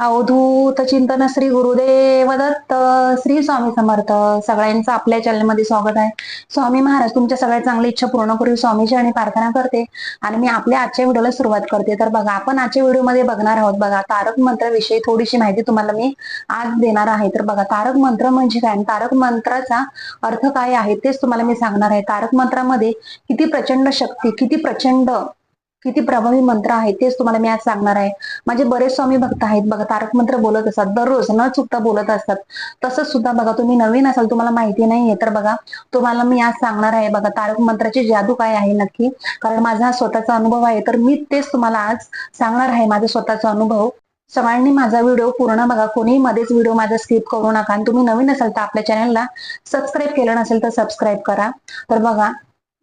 अवधूत चिंतन श्री गुरुदेव दत्त श्री स्वामी समर्थ. सगळ्यांचं आपल्या चॅनलमध्ये स्वागत आहे. स्वामी महाराज तुमच्या सगळ्या चांगली इच्छा पूर्ण करू स्वामीची आणि प्रार्थना करते. आणि मी आपल्या आजच्या व्हिडिओला सुरुवात करते. तर बघा आपण आजच्या व्हिडिओमध्ये बघणार आहोत बघा तारक मंत्राविषयी थोडीशी माहिती तुम्हाला मी आज देणार आहे. तर बघा तारक मंत्र म्हणजे काय? तारक मंत्राचा अर्थ काय आहे तेच तुम्हाला मी सांगणार आहे. तारक मंत्रामध्ये किती प्रचंड शक्ती किती प्रचंड किती प्रभावी मंत्र आहे तेच तुम्हाला मी आज सांगणार आहे. माझे बरेच स्वामी भक्त आहेत बघा तारक मंत्र बोलत असतात दररोज न चुकता बोलत असतात. तसंच सुद्धा बघा तुम्ही नवीन असाल तुम्हाला माहिती नाहीये तर बघा तुम्हाला मी आज सांगणार आहे बघा तारक मंत्राची जादू काय आहे नक्की? कारण माझा हा स्वतःचा अनुभव आहे तर मी तेच तुम्हाला आज सांगणार आहे माझा स्वतःचा अनुभव. सगळ्यांनी माझा व्हिडिओ पूर्ण बघा कोणी मध्येच व्हिडिओ माझा स्किप करू नका. आणि तुम्ही नवीन असाल तर आपल्या चॅनलला सबस्क्राईब केलं नसेल तर सबस्क्राईब करा. तर बघा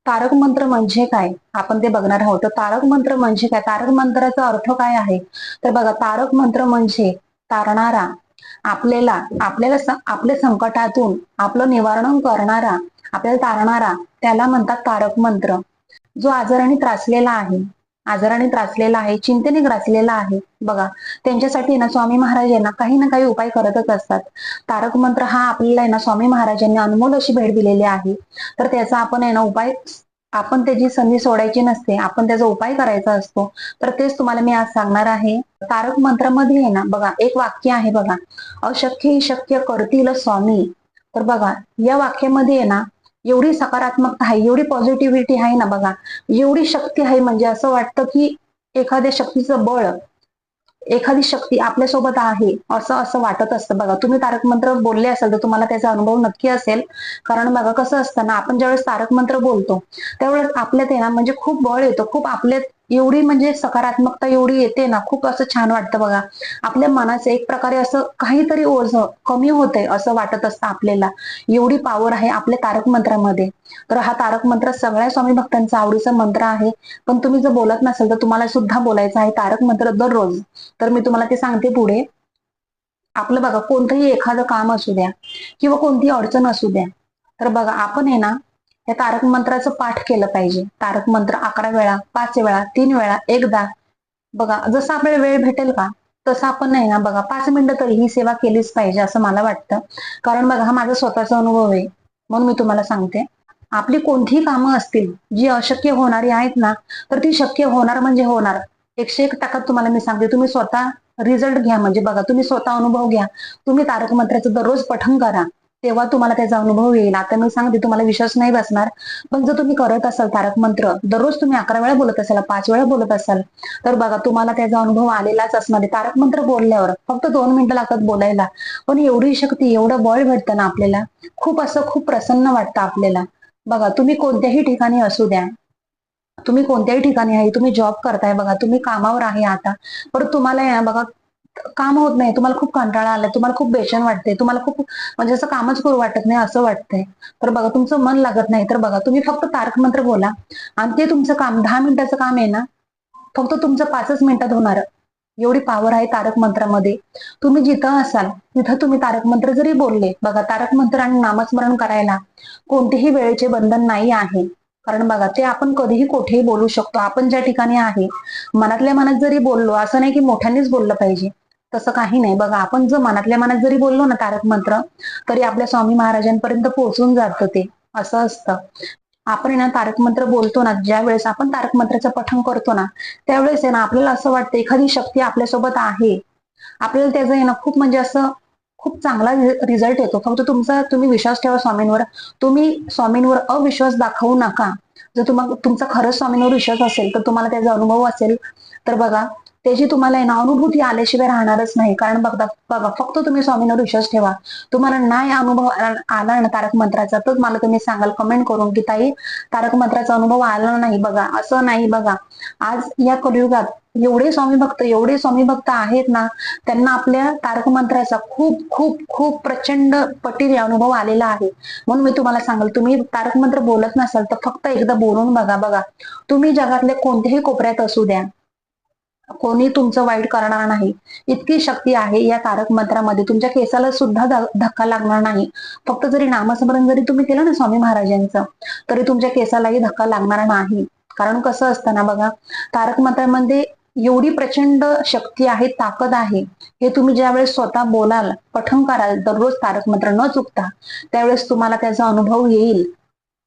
तारक मंत्र म्हणजे काय? आपण ते बघणार आहोत. तर तारक मंत्र म्हणजे काय? तारक मंत्राचा अर्थ काय आहे? तर बघा तारक मंत्र म्हणजे तारणारा आपल्याला आपल्याला आपल्या संकटातून आपलं निवारण करणारा आपल्याला तारणारा त्याला म्हणतात तारक मंत्र. जो आजाराने त्रासलेला आहे आजाराने त्रासलेला आहे चिंतेने ग्रासलेला आहे. बघा त्यांच्यासाठी ना स्वामी महाराज यांना काही ना काही उपाय करतच असतात. तारक मंत्र हा आपल्याला आहे ना स्वामी महाराजांनी अनमोल अशी भेट दिलेली आहे. तर त्याचा आपण आहे ना उपाय आपण त्याची संधी सोडायची नसते आपण त्याचा उपाय करायचा असतो. तर तेच तुम्हाला मी आज सांगणार आहे. तारक मंत्रामध्ये आहे ना बघा एक वाक्य आहे बघा. अशक्य ही शक्य करतील स्वामी. तर बघा या वाक्यामध्ये आहे ना एवढी सकारात्मकता आहे एवढी पॉझिटिव्हिटी आहे ना बघा. एवढी शक्ती आहे म्हणजे असं वाटतं की एखाद्या शक्तीचं बळ एखादी शक्ती आपल्यासोबत आहे असं असं वाटत असतं. बघा तुम्ही तारक मंत्र बोलले असाल तर तुम्हाला त्याचा अनुभव नक्की असेल. कारण बघा कसं असतं ना आपण ज्यावेळेस तारक मंत्र बोलतो त्यावेळेस आपल्यात आहे ना म्हणजे खूप बळ येतो खूप आपल्यात एवढी म्हणजे सकारात्मकता एवढी येते ना खूप असं छान वाटतं बघा. आपल्या मनाचं एक प्रकारे असं काहीतरी ओझ कमी होतंय असं वाटत असतं आपल्याला. एवढी पावर आहे आपल्या तारक मंत्रामध्ये. तर हा तारक मंत्र सगळ्या स्वामी भक्तांचा आवडीचा मंत्र आहे. पण तुम्ही जर बोलत नसेल तर तुम्हाला सुद्धा बोलायचं आहे तारक मंत्र दररोज. तर मी तुम्हाला ते सांगते पुढे. आपलं बघा कोणतंही एखादं काम असू द्या किंवा कोणतीही अडचण असू द्या. तर बघा आपण आहे ना या तारक मंत्राचं पाठ केलं पाहिजे. तारक मंत्र अकरा वेळा पाच वेळा तीन वेळा एकदा. बघा जसं आपल्याला वेळ भेटेल का तसं आपण नाही ना बघा पाच मिनिटं तरी ही सेवा केलीच पाहिजे असं मला वाटतं. कारण बघा हा माझा स्वतःचा अनुभव आहे. म्हणून मी तुम्हाला सांगते. आपली कोणतीही कामं असतील जी अशक्य होणारी आहेत ना तर ती शक्य होणार म्हणजे होणार. एकशे एक टक्का तुम्हाला मी सांगते. तुम्ही स्वतः रिझल्ट घ्या म्हणजे बघा तुम्ही स्वतः अनुभव घ्या. तुम्ही तारक मंत्राचं दररोज पठण करा. तेव्हा तुम्हाला त्याचा अनुभव येईल. आता मी सांगते तुम्हाला विश्वास नाही बसणार. पण जर तुम्ही करत असाल तारक मंत्र दररोज तुम्ही अकरा वेळा बोलत असाल पाच वेळा बोलत असाल तर बघा तुम्हाला त्याचा अनुभव आलेलाच असणार आहे. तारक मंत्र बोलल्यावर फक्त दोन मिनिटं लागतात बोलायला. पण एवढी शक्ती एवढं बळ भेटतं ना आपल्याला. खूप असं खूप प्रसन्न वाटतं आपल्याला. बघा तुम्ही कोणत्याही ठिकाणी असू द्या. तुम्ही कोणत्याही ठिकाणी आहे तुम्ही जॉब करताय बघा तुम्ही कामावर आहे आता. पण तुम्हाला या बघा काम होत नाही. तुम्हाला खूप कंटाळा आलाय. तुम्हाला खूप बेचैन वाटते तुम्हाला खूप म्हणजे असं कामच करू वाटत नाही असं वाटतंय. तर बघा तुमचं मन लागत नाही. तर बघा तुम्ही फक्त तारक मंत्र बोला. आणि ते तुमचं काम दहा मिनिटाचं काम आहे ना फक्त तुमचं पाचच मिनिटात होणार. एवढी पावर आहे तारक मंत्रामध्ये. तुम्ही जिथं असाल तिथं तुम्ही तारक मंत्र जरी बोलले बघा तारक मंत्र आणि नामस्मरण करायला कोणतेही वेळेचे बंधन नाही आहे. कारण बघा ते आपण कधीही कुठेही बोलू शकतो. आपण ज्या ठिकाणी आहे मनातल्या मनात जरी बोललो असं नाही की मोठ्यानेच बोललं पाहिजे. तसं काही नाही. बघा आपण जर मनातल्या मनात जरी बोललो ना तारक मंत्र तरी आपल्या स्वामी महाराजांपर्यंत पोहोचून जातं ते. असं असतं. आपण ना तारक मंत्र बोलतो ना ज्या वेळेस आपण तारक मंत्राचं पठण करतो ना त्यावेळेस आहे ना आपल्याला असं वाटतं एखादी शक्ती आपल्यासोबत आहे. आपल्याला त्याचं आहे ना खूप म्हणजे असं खूप चांगला रिझल्ट येतो. फक्त तुमचा तुम्ही विश्वास ठेवा स्वामींवर. तुम्ही स्वामींवर अविश्वास दाखवू नका. जर तुम्हाला तुमचा खरंच स्वामींवर विश्वास असेल तर तुम्हाला त्याचा अनुभव असेल. तर बघा त्याची तुम्हाला आहे ना अनुभूती आल्याशिवाय राहणारच नाही. कारण बघता बघा फक्त तुम्ही स्वामींवर विश्वास ठेवा. तुम्हाला नाही अनुभव आला ना तारक मंत्राचा तर मला तुम्ही सांगाल कमेंट करून की ताई तारक मंत्राचा अनुभव आला नाही बघा असं नाही बघा. आज या कलियुगात एवढे स्वामी भक्त एवढे स्वामी भक्त आहेत ना त्यांना आपल्या तारक मंत्राचा खूप खूप खूप प्रचंड पटीने अनुभव आलेला आहे. म्हणून मी तुम्हाला सांगेल तुम्ही तारक मंत्र बोलत नसाल तर फक्त एकदा बोलून बघा बघा. तुम्ही जगातल्या कोणत्याही कोपऱ्यात असू द्या. कोणी तुमचं वाईट करणार नाही. इतकी शक्ती आहे या तारक मंत्रामध्ये. तुमच्या केसाला सुद्धा धक्का लागणार नाही. फक्त जरी नामस्मरण जरी तुम्ही केलं ना स्वामी महाराजांचं तरी तुमच्या केसालाही धक्का लागणार नाही. कारण कसं असतं ना बघा तारक मंत्रामध्ये एवढी प्रचंड शक्ती आहे ताकद आहे. हे तुम्ही ज्यावेळेस स्वतः बोलाल पठण कराल दररोज तारक मंत्र न चुकता त्यावेळेस तुम्हाला त्याचा अनुभव येईल.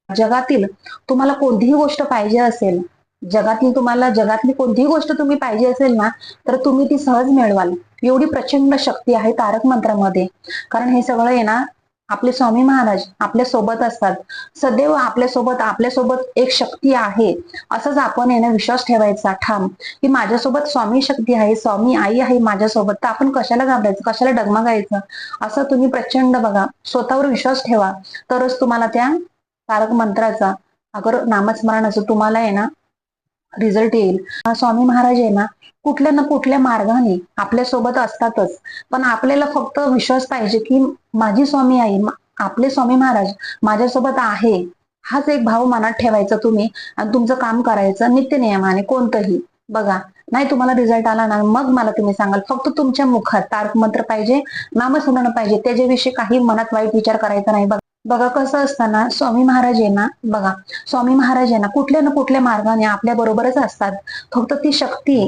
जगातील तुम्हाला कोणतीही गोष्ट पाहिजे असेल जगातली तुम्हाला जगातली कोणतीही गोष्ट तुम्ही पाहिजे असेल ना तर तुम्ही ती सहज मिळवाल. एवढी प्रचंड शक्ती आहे तारक मंत्रामध्ये. कारण हे सगळं आहे ना आपले स्वामी महाराज आपल्यासोबत असतात. सदैव आपल्यासोबत आपल्यासोबत एक शक्ती आहे. असंच आपण याने विश्वास ठेवायचा. ठाम. की माझ्यासोबत स्वामी शक्ती आहे स्वामी आई आहे माझ्यासोबत तर आपण कशाला घाबरायचं? कशाला डगमगायचं? असं तुम्ही प्रचंड बघा. स्वतःवर विश्वास ठेवा. तरच तुम्हाला त्या तारक मंत्राचा अगर नामस्मरणाचं तुम्हाला आहे ना रिझल्ट येईल. हा स्वामी महाराज आहे ना कुठल्या ना कुठल्या मार्गाने आपल्यासोबत असतातच. पण आपल्याला फक्त विश्वास पाहिजे की माझी स्वामी आई आपले स्वामी महाराज माझ्यासोबत आहे. हाच एक भाव मनात ठेवायचा तुम्ही आणि तुमचं काम करायचं नित्य नियमाने कोणतंही. बघा नाही तुम्हाला रिझल्ट आला ना मग मला तुम्ही सांगाल फक्त तुमच्या मुखात तारक मंत्र पाहिजे नामस्मरण पाहिजे त्याच्याविषयी काही मनात वाईट विचार करायचा नाही. बघा बघा कसं असताना स्वामी महाराज यांना बघा स्वामी महाराज यांना कुठल्या ना कुठल्या मार्गाने आपल्या बरोबरच असतात. फक्त ती शक्ती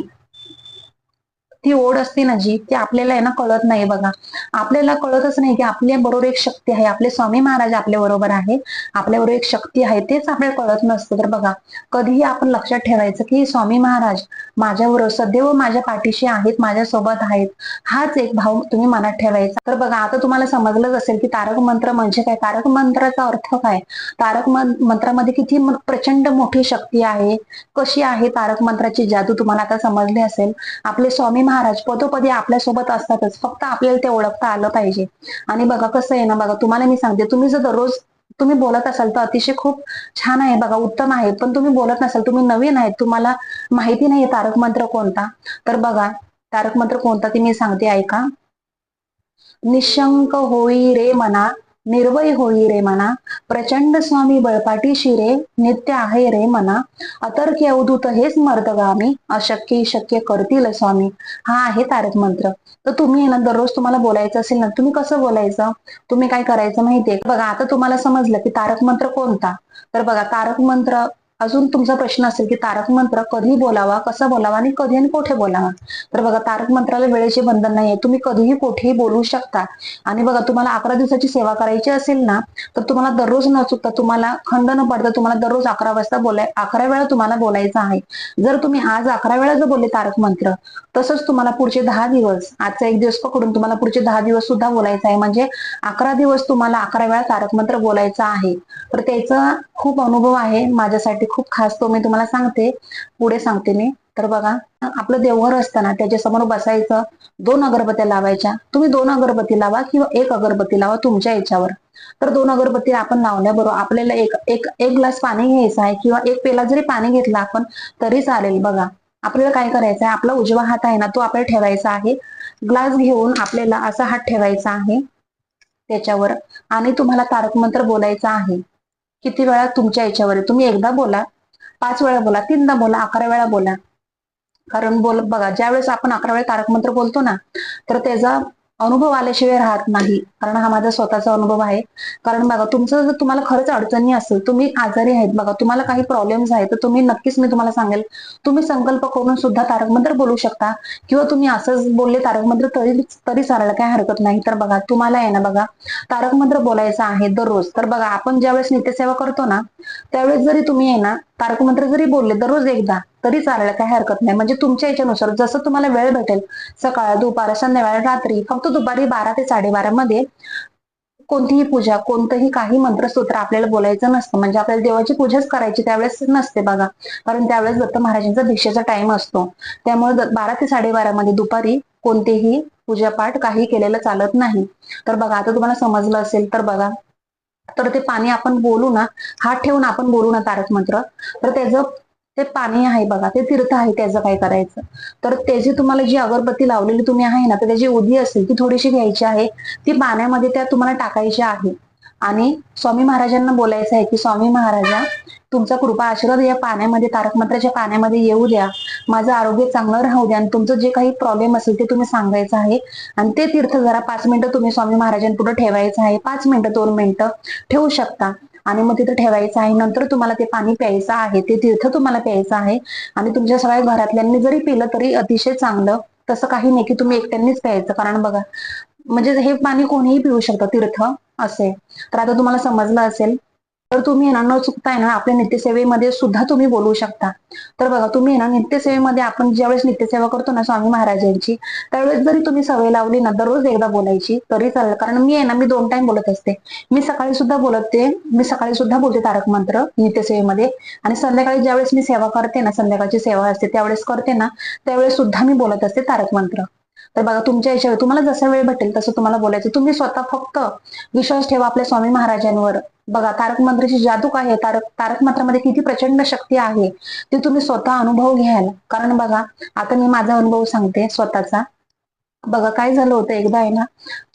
ती ओढ असते ना जी ती आपल्याला ना कळत नाही बघा. आपल्याला कळतच नाही की आपल्या बरोबर एक शक्ती आहे. आपले स्वामी महाराज आपल्या बरोबर आहे. आपल्याबरोबर एक शक्ती आहे तेच आपल्याला कळत नसतं. तर बघा कधीही आपण लक्षात ठेवायचं की स्वामी महाराज माझ्याबरोबर सदैव माझ्या पाठीशी आहेत माझ्यासोबत आहेत. हाच एक भाव तुम्ही मनात ठेवायचा. तर बघा आता तुम्हाला समजलंच असेल की तारक मंत्र म्हणजे काय? तारक मंत्राचा अर्थ काय? तारक मंत्रामध्ये किती प्रचंड मोठी शक्ती आहे. कशी आहे तारक मंत्राची जादू तुम्हाला आता समजली असेल. आपले स्वामी महाराज पदोपदी आपल्यासोबत असतातच. फक्त आपल्याला ते ओळखता आलं पाहिजे. आणि बघा कसं आहे ना बघा तुम्हाला मी सांगते तुम्ही जर दररोज तुम्ही बोलत असाल तर अतिशय खूप छान आहे. बघा उत्तम आहे. पण तुम्ही बोलत नसाल तुम्ही नवीन आहेत. तुम्हाला माहिती नाहीये तारक मंत्र कोणता. तर बघा तारक मंत्र कोणता ते मी सांगते ऐका. निशंक होई रे मना निर्वय होई रे मना. प्रचंड स्वामी बळपाटी शिरे नित्य आहे रे मना. अतर्क्य अवधूत हेच मर्दगामी अशक्य शक्य करतील स्वामी. हा आहे तारक मंत्र. तर तुम्ही ना दररोज तुम्हाला बोलायचं असेल ना तुम्ही कसं बोलायचं? तुम्ही काय करायचं माहितीये? बघा आता तुम्हाला समजलं की तारक मंत्र कोणता? तर बघा तारक मंत्र अजून तुमचा प्रश्न असेल की तारक मंत्र कधी बोलावा कसा बोलावा आणि कधी आणि कुठे बोलावा? तर बघा तारक मंत्राला वेळेचे बंधन नाहीये. तुम्ही कधीही कुठेही बोलू शकता. आणि बघा तुम्हाला अकरा दिवसाची सेवा करायची असेल ना तर तुम्हाला दररोज न चुकता तुम्हाला खंड न पडता तुम्हाला दररोज अकरा वाजता बोलाय अकरा वेळा तुम्हाला बोलायचं आहे. जर तुम्ही आज अकरा वेळा जर बोलले तारक मंत्र तसंच तुम्हाला पुढचे दहा दिवस आजचा एक दिवस पकडून तुम्हाला पुढचे दहा दिवस सुद्धा बोलायचं आहे. म्हणजे अकरा दिवस तुम्हाला अकरा वेळा तारक मंत्र बोलायचा आहे. तर त्याचा खूप अनुभव आहे माझ्यासाठी. खूप खास तो मी तुम्हाला सांगते. पुढे सांगते मी. तर बघा आपलं देवघर असताना त्याच्यासमोर बसायचं दोन अगरबत्त्या लावायच्या. तुम्ही दोन अगरबत्ती लावा किंवा एक अगरबत्ती लावा तुमच्या याच्यावर. तर दोन अगरबत्ती आपण लावल्याबरोबर आपल्याला एक एक एक ग्लास पाणी घ्यायचं आहे किंवा एक पेला जरी पाणी घेतलं आपण तरी चालेल. बघा आपल्याला काय करायचं आहे आपला उजवा हात आहे ना तो आपल्याला ठेवायचा आहे. ग्लास घेऊन आपल्याला असा हात ठेवायचा आहे त्याच्यावर. आणि तुम्हाला तारक मंत्र बोलायचा आहे. किती वेळा तुमच्या याच्यावर आहे. तुम्ही एकदा बोला पाच वेळा बोला तीनदा बोला अकरा वेळा बोला कारण बोल बघा ज्यावेळेस आपण अकरा वेळा तारक मंत्र बोलतो ना तर त्याचा अनुभव आल्याशिवाय राहत नाही. कारण हा माझा स्वतःचा अनुभव आहे. कारण बघा तुमचं जर तुम्हाला खरंच अडचणी असेल तुम्ही आजारी आहेत बघा तुम्हाला काही प्रॉब्लेम्स आहेत तर तुम्ही नक्कीच मी तुम्हाला सांगेल. तुम्ही संकल्प करून सुद्धा तारक मंत्र बोलू शकता. किंवा तुम्ही असंच बोलले तारक मंत्र तरी तरी चालायला काही हरकत नाही. तर बघा तुम्हाला आहे ना बघा तारक मंत्र बोलायचं आहे दररोज. तर बघा आपण ज्यावेळेस नित्यसेवा करतो ना त्यावेळेस जरी तुम्ही आहे ना तारक जरी बोलले दररोज एकदा तरी चालायला काही हरकत नाही. म्हणजे तुमच्या याच्यानुसार जसं तुम्हाला वेळ भेटेल सकाळ दुपार संध्याकाळ रात्री फक्त दुपारी बारा ते साडेबारा मध्ये कोणतीही पूजा कोणतंही काही मंत्रसूत्र आपल्याला बोलायचं नसतं. म्हणजे आपल्याला देवाची पूजाच करायची त्यावेळेस नसते बघा. कारण त्यावेळेस दत्त महाराजांचा दीक्षेचा टाइम असतो. त्यामुळे बारा ते साडेबारा मध्ये दुपारी कोणतेही पूजापाठ काही केलेलं चालत नाही. तर बघा आता तुम्हाला समजलं असेल तर बघा. तर ते पाणी आपण बोलू ना हात ठेवून आपण बोलू ना तारक मंत्र. तर त्याचं ते पाणी आहे बघा ते तीर्थ आहे त्याचं काय करायचं. तर त्याची तुम्हाला जी अगरबत्ती लावलेली तुम्ही आहे ना तर त्याची उदी असेल ती थोडीशी घ्यायची आहे. ती पाण्यामध्ये त्या तुम्हाला टाकायची आहे. आणि स्वामी महाराजांना बोलायचं आहे की स्वामी महाराजा तुमचा कृपा आशीर्वाद या पाण्यामध्ये तारक मंत्राच्या पाण्यामध्ये येऊ द्या. माझं आरोग्य चांगलं राहू द्या. आणि तुमचं जे काही प्रॉब्लेम असेल ते तुम्ही सांगायचं आहे. आणि ते तीर्थ जरा पाच मिनिटं तुम्ही स्वामी महाराजांपुढे ठेवायचं आहे. पाच मिनिटं दोन मिनिटं ठेवू शकता. आणि मग तिथं ठेवायचं आहे. नंतर तुम्हाला ते पाणी प्यायचं आहे. ते तीर्थ तुम्हाला प्यायचं आहे. आणि तुमच्या सगळ्या घरातल्यांनी जरी पिलं तरी अतिशय चांगलं. तसं काही नाही की तुम्ही एकट्यांनीच प्यायचं. कारण बघा म्हणजे हे पाणी कोणीही पिऊ शकतं तीर्थ. असे तर आता तुम्हाला समजलं असेल. तर तुम्ही ना न चुकता ना आपल्या नित्यसेवेमध्ये सुद्धा तुम्ही बोलू शकता. तर बघा तुम्ही आहे ना नित्यसेवेमध्ये आपण ज्यावेळेस नित्यसेवा करतो ना स्वामी महाराजांची त्यावेळेस जरी तुम्ही सवय लावली ना दररोज एकदा बोलायची तरी चालेल. कारण मी आहे ना मी दोन टाइम बोलत असते. मी सकाळी सुद्धा बोलते मी सकाळी सुद्धा बोलते तारक मंत्र नित्यसेवेमध्ये. आणि संध्याकाळी ज्यावेळेस मी सेवा करते ना संध्याकाळची सेवा असते त्यावेळेस करते ना त्यावेळेस सुद्धा मी बोलत असते तारक मंत्र. तर बघा तुमच्या याच्यावर तुम्हाला जसा वेळ भेटेल तसं तुम्हाला बोलायचं. तुम्ही स्वतः फक्त विश्वास ठेवा आपल्या स्वामी महाराजांवर. बघा तारक मंत्राची जादू काय आहे? तारक तारक मंत्रामध्ये किती प्रचंड शक्ती आहे ती तुम्ही स्वतः अनुभव घ्याल. कारण बघा आता मी माझा अनुभव सांगते स्वतःचा. बघा काय झालं होतं एकदा आहे ना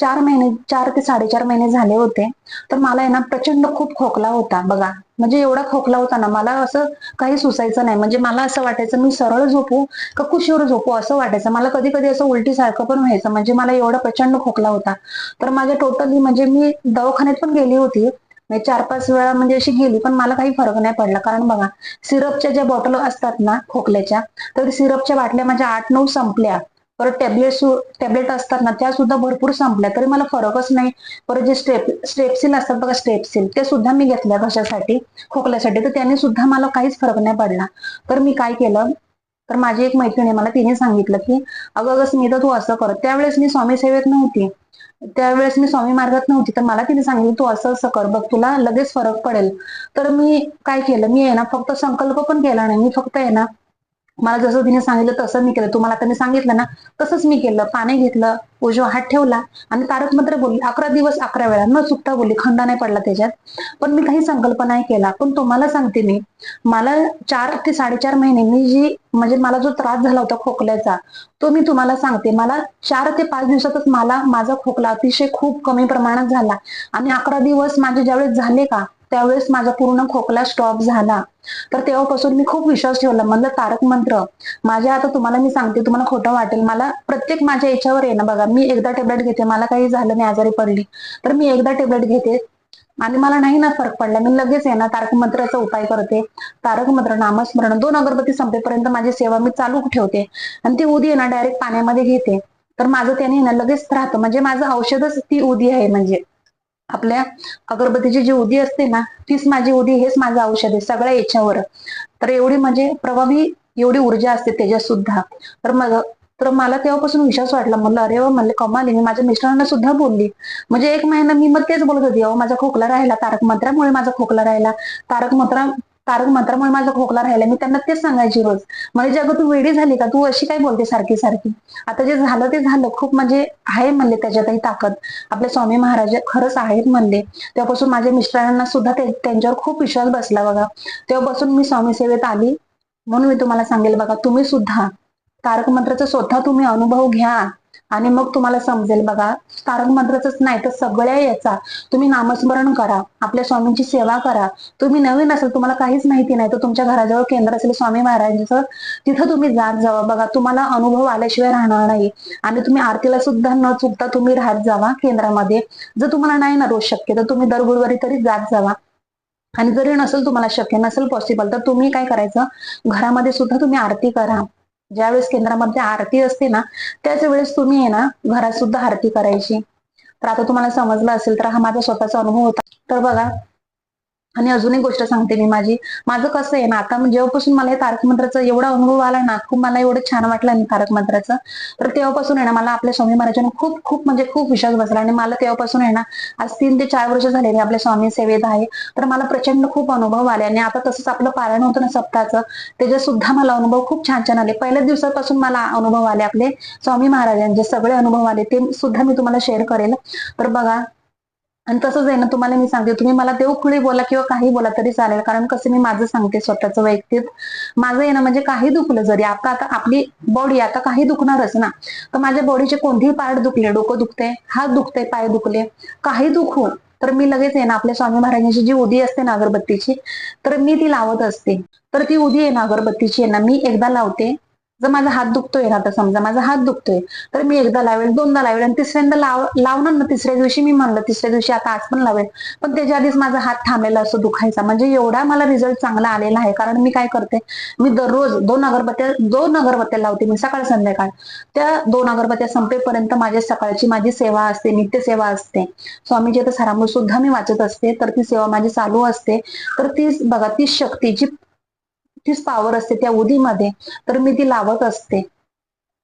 चार महिने चार ते साडेचार महिने झाले होते तर मला आहे ना प्रचंड खूप खोकला होता बघा. म्हणजे एवढा खोकला होता ना मला असं काही सुचायचं नाही. म्हणजे मला असं वाटायचं मी सरळ झोपू का कुशीवर झोपू असं वाटायचं. मला कधी कधी असं उलटी सारखं पण व्हायचं. म्हणजे मला एवढा प्रचंड खोकला होता. तर माझ्या टोटली म्हणजे मी दवाखान्यात पण गेली होती. चार पाच वेळा म्हणजे अशी गेली पण मला काही फरक नाही पडला. कारण बघा सिरपच्या ज्या बॉटल असतात ना खोकल्याच्या तर सिरपच्या बाटल्या माझ्या आठ नऊ संपल्या. परत टॅबलेट टॅबलेट असतात ना त्या सुद्धा भरपूर संपल्या तरी मला फरकच नाही. परत जे स्टेप स्टेपसिल असतात बघा स्टेपसिल ते सुद्धा मी घेतल्या कशासाठी? खोकल्यासाठी. तर त्याने सुद्धा मला काहीच फरक नाही पडला. तर मी काय केलं? तर माझी एक मैत्रिणी आहे मला तिने सांगितलं की अगं अगं स्मिता तू असं कर. त्यावेळेस मी स्वामी सेवेत नव्हती. त्यावेळेस मी स्वामी मार्गात नव्हती. तर मला तिने सांगितलं तू असं असं कर बघ तुला लगेच फरक पडेल. तर मी काय केलं? मी आहे ना फक्त संकल्प पण केला नाही. मी फक्त आहे ना मला जसं तिने सांगितलं तसं मी केलं. तुम्हाला त्यांनी सांगितलं ना तसंच मी केलं. पाणी घेतलं उजवा हात ठेवला आणि तारक मंत्र बोलली अकरा दिवस अकरा वेळा. न चुकता बोलली खंडा नाही पडला त्याच्यात. पण मी काही संकल्प नाही केला. पण तुम्हाला सांगते मी मला चार ते साडेचार महिने मी जी म्हणजे मला जो त्रास झाला होता खोकल्याचा तो मी तुम्हाला सांगते. मला चार ते पाच दिवसातच मला माझा खोकला अतिशय खूप कमी प्रमाणात झाला. आणि अकरा दिवस माझे ज्यावेळेस झाले का त्यावेळेस माझा पूर्ण खोकला स्टॉप झाला. तर तेव्हापासून मी खूप विश्वास ठेवला. म्हणलं तारक मंत्र माझ्या आता तुम्हाला मी सांगते तुम्हाला खोटं वाटेल. मला प्रत्येक माझ्या याच्यावर आहे ना बघा मी एकदा टेबलेट घेते मला काही झालं नाही आजारी पडली तर मी एकदा टेबलेट घेते. आणि मला नाही ना फरक पडला. मी लगेच आहे ना तारक मंत्राचा उपाय करते. तारक मंत्र नामस्मरण दोन अगरबत्ती संपेपर्यंत माझी सेवा मी चालू ठेवते. आणि ती उदी आहे ना डायरेक्ट पाण्यामध्ये घेते. तर माझं त्याने ना लगेच राहतं. म्हणजे माझं औषधच ती उदी आहे म्हणजे. आपल्या अगरबत्तीची जी उदी असते ना तीच माझी उदी हेच माझं औषध आहे सगळ्या याच्यावर. तर एवढी म्हणजे प्रभावी एवढी ऊर्जा असते त्याच्यात सुद्धा. तर मग तर मला तेव्हापासून विश्वास वाटला म्हणलं अरे वा म्हणले कमाली मी माझ्या मिस्टरांना सुद्धा बोलली. म्हणजे एक महिना मी मग तेच बोलत होती अहो माझा खोकला राहिला तारक मंत्रामुळे माझा खोकला राहिला. तारक मंत्रा तारक मंत्रामुळे माझा खोकला राहिला. मी त्यांना तेच सांगायची रोज. म्हणजे अगं तू वेडी झाली का? तू अशी काय बोलते सारखी सारखी? आता जे झालं ते झालं. खूप म्हणजे आहे म्हणले त्याच्यातही ताकद. आपले स्वामी महाराज खरंच आहेत म्हणले. तेव्हापासून माझ्या मिस्टरांना सुद्धा त्यांच्यावर खूप विश्वास बसला बघा. तेव्हापासून मी स्वामी सेवेत आली. म्हणून मी तुम्हाला सांगेल बघा तुम्ही सुद्धा तारक मंत्राचा स्वतः तुम्ही अनुभव घ्या. आणि मग तुम्हाला समजेल बघा तारक मंत्रच नाही तर सगळ्या याचा तुम्ही नामस्मरण करा आपल्या स्वामींची सेवा करा. तुम्ही नवीन असेल तुम्हाला काहीच माहिती नाही तर तुमच्या घराजवळ केंद्र असेल स्वामी महाराजांचं तिथं तुम्ही जात जावा. बघा तुम्हाला अनुभव आल्याशिवाय राहणार नाही. आणि तुम्ही आरतीला सुद्धा न चुकता तुम्ही राहत जावा केंद्रामध्ये. जर तुम्हाला नाही ना रोज शक्य तर तुम्ही दर गुरुवारी तरी जात जावा. आणि जरी नसेल तुम्हाला शक्य नसेल पॉसिबल तर तुम्ही काय करायचं? घरामध्ये सुद्धा तुम्ही आरती करा. ज्यावेळेस केंद्रामध्ये आरती असते ना त्याच वेळेस तुम्ही आहे ना घरात सुद्धा आरती करायची. तर आता तुम्हाला समजलं असेल तर हा माझा स्वतःचा अनुभव होता. तर बघा आणि अजून एक गोष्ट सांगते मी माझी. माझं कसं आहे ना आता जेव्हापासून मला तारक मंत्राचा एवढा अनुभव आला ना खूप मला एवढं छान वाटलं ना तारक मंत्राचं. तर तेव्हापासून आहे ना मला आपल्या स्वामी महाराजांना खूप खूप म्हणजे खूप विश्वास बसला आणि मला तेव्हापासून आहे ना आज तीन ते चार वर्ष झाले मी आपल्या स्वामी सेवेत आहे. तर मला प्रचंड खूप अनुभव आले आणि आता तसंच आपलं पारायण होतं ना सप्ताहाचं त्याच्यात सुद्धा मला अनुभव खूप छान छान आले. पहिल्याच दिवसापासून मला अनुभव आले आपले स्वामी महाराजांचे सगळे अनुभव आले ते सुद्धा मी तुम्हाला शेअर करेल. तर बघा आणि तसंच आहे ना तुम्हाला मी सांगते तुम्ही मला देवखुळी बोला किंवा काही बोला तरी चालेल. कारण कसं मी माझं सांगते स्वतःचं वैयक्तिक. माझं आहे ना म्हणजे काही दुखलं जरी आता आता आपली बॉडी आता काही दुखणारच ना. तर माझ्या बॉडीचे कोणतेही पार्ट दुखले डोकं दुखते हात दुखते पाय दुखले काही दुखू तर मी लगेच आहे ना आपल्या स्वामी महाराजांची जी उदी असते ना अगरबत्तीची तर मी ती लावत असते. तर ती उदी आहे ना अगरबत्तीची आहे ना मी एकदा लावते. जर माझा हात दुखतोय ना आता समजा माझा हात दुखतोय तर मी एकदा लावेल दोनदा लावेल आणि तिसऱ्यांदा लाव लावणार ना तिसऱ्या दिवशी मी म्हणलं तिसऱ्या दिवशी आता आज पण लावेल. पण त्याच्या आधीच माझा हात थांबलेला असतो दुखायचा. म्हणजे एवढा मला रिझल्ट चांगला आलेला आहे. कारण मी काय करते मी दररोज दोन अगरबत्त्या दोन अगरबत्त्या लावते मी सकाळ संध्याकाळ. त्या दोन अगरबत्त्या संपेपर्यंत माझ्या सकाळची माझी सेवा असते नित्य सेवा असते. स्वामीजी तर सरामुळे सुद्धा मी वाचत असते तर ती सेवा माझी चालू असते. तर ती बघा ती शक्ती जी तीच पावर असते त्या उदीमध्ये तर मी ती लावत असते.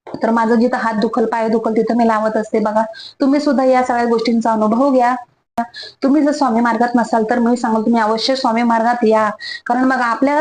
तर माझं जिथं हात दुखल पाय दुखल तिथं मी लावत असते. बघा तुम्ही सुद्धा या सगळ्या गोष्टींचा अनुभव घ्या. तुम्ही जर स्वामी मार्गात नसाल तर मी सांगतो तुम्ही अवश्य स्वामी मार्गात या. कारण बघा आपल्या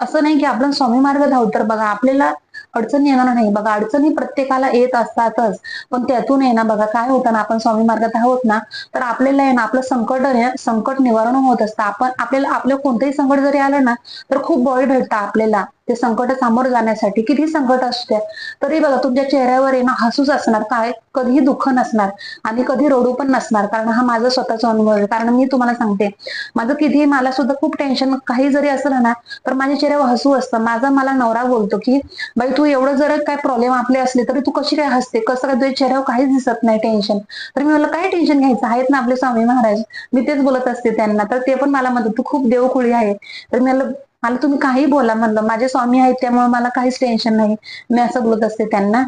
असं नाही की आपण स्वामी मार्ग धावू तर बघा आपल्याला अडचणी येणार नाही. बघा अडचणी प्रत्येकाला येत असतातच. पण त्यातून आहे ना बघा काय होतं ना आपण स्वामी मार्गात आहोत ना तर आपल्याला आहे ना आपलं संकट संकट निवारण होत असतं. आपण आपल्याला आपलं कोणतंही संकट जरी आलं ना तर खूप बळ भेटतं आपल्याला. ते संकट सामोर जाण्यासाठी किती संकट असते. तरी बघा तुमच्या चेहऱ्यावर आहे ना हसूच असणार. काय? कधीही दुःख नसणार. आणि कधी रडू पण नसणार. कारण हा माझा स्वतःचा अनुभव आहे. कारण मी तुम्हाला सांगते माझं किती मला सुद्धा खूप टेन्शन काही जरी असलं ना तर माझ्या चेहऱ्यावर हसू असतं. माझा मला नवरा बोलतो की बाई तू एवढं जर काय प्रॉब्लेम आपले असले तरी तू कशी काय हसते? कसं काय तुझ्या चेहऱ्यावर काहीच दिसत नाही टेन्शन तर मी मला काय टेन्शन घ्यायचं? आहेत ना आपले स्वामी महाराज. मी तेच बोलत असते त्यांना. तर ते पण मला म्हणतात तू खूप देवखुळी आहे. तर मी म्हणलं मला तुम्ही काही बोला. म्हणलं माझे स्वामी आहेत त्यामुळे मला काहीच टेन्शन नाही. मी असं बोलत असते त्यांना.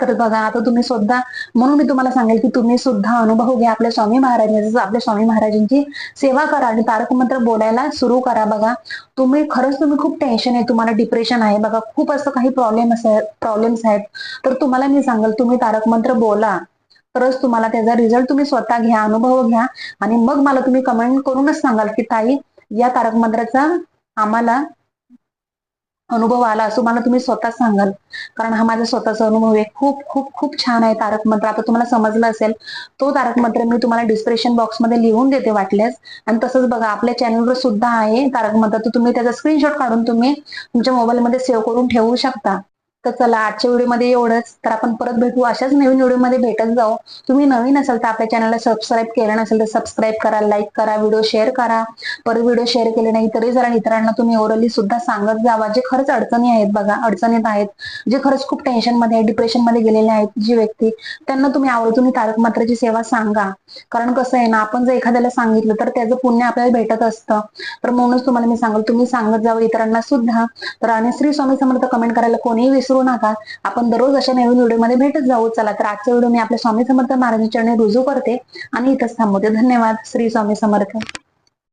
तर बघा आता तुम्ही सुद्धा म्हणून मी तुम्हाला सांगेल की तुम्ही सुद्धा अनुभव घ्या आपल्या स्वामी महाराजांचा आपल्या स्वामी महाराजांची सेवा करा आणि तारक मंत्र बोलायला सुरू करा बघा. तुम्ही खरंच तुम्ही खूप टेन्शन आहे तुम्हाला डिप्रेशन आहे बघा. खूप असं काही प्रॉब्लेम प्रॉब्लेम्स आहेत. तर तुम्हाला मी सांगाल तुम्ही तारक मंत्र बोला. तरच तुम्हाला त्याचा रिझल्ट तुम्ही स्वतः घ्या अनुभव घ्या. आणि मग मला तुम्ही कमेंट करूनच सांगाल की ताई या तारक मंत्राचा आम्हाला अनुभव आला असं मला तुम्ही स्वतः सांगाल. कारण हा माझा स्वतःचा अनुभव आहे. खूप खूप खूप छान आहे तारक मंत्र. आता तुम्हाला समजलं असेल तो तारक मंत्र मी तुम्हाला डिस्क्रिप्शन बॉक्समध्ये लिहून देते वाटल्यास. आणि तसंच बघा आपल्या चॅनलवर सुद्धा आहे तारक मंत्र. तर तुम्ही त्याचा स्क्रीनशॉट काढून तुम्ही तुमच्या मोबाईलमध्ये सेव्ह करून ठेवू शकता. तर चला आजच्या व्हिडिओमध्ये एवढंच. तर आपण परत भेटू अशाच नवीन व्हिडिओमध्ये भेटत जाऊ. तुम्ही नवीन असाल तर आपल्या चॅनलला सबस्क्राईब केलं नसेल तर सबस्क्राईब करा लाईक करा व्हिडिओ शेअर करा. परत व्हिडिओ शेअर केले नाही तरी जरा इतरांना तुम्ही ओरली सुद्धा सांगत जावा. जे खरंच अडचणी आहेत बघा अडचणीत आहेत जे खरंच खूप टेन्शनमध्ये डिप्रेशनमध्ये गेलेले आहेत जी व्यक्ती त्यांना तुम्ही आवडतून तारक मात्राची सेवा सांगा. कारण कसं आहे ना आपण जर एखाद्याला सांगितलं तर त्याचं पुण्य आपल्याला भेटत असतं. तर म्हणूनच तुम्हाला मी सांगल तुम्ही सांगत जावं इतरांना सुद्धा. तर आणि श्री स्वामी समर्थ कमेंट करायला कोणीही विसरू नका. आपण दररोज अशा नवीन व्हिडिओमध्ये भेटत जाऊ. चला तर आजचा व्हिडिओ मी आपल्या स्वामी समर्थ महाराजांच्या चरणी रुजू करते आणि इथंच थांबवते. धन्यवाद. श्री स्वामी समर्थ.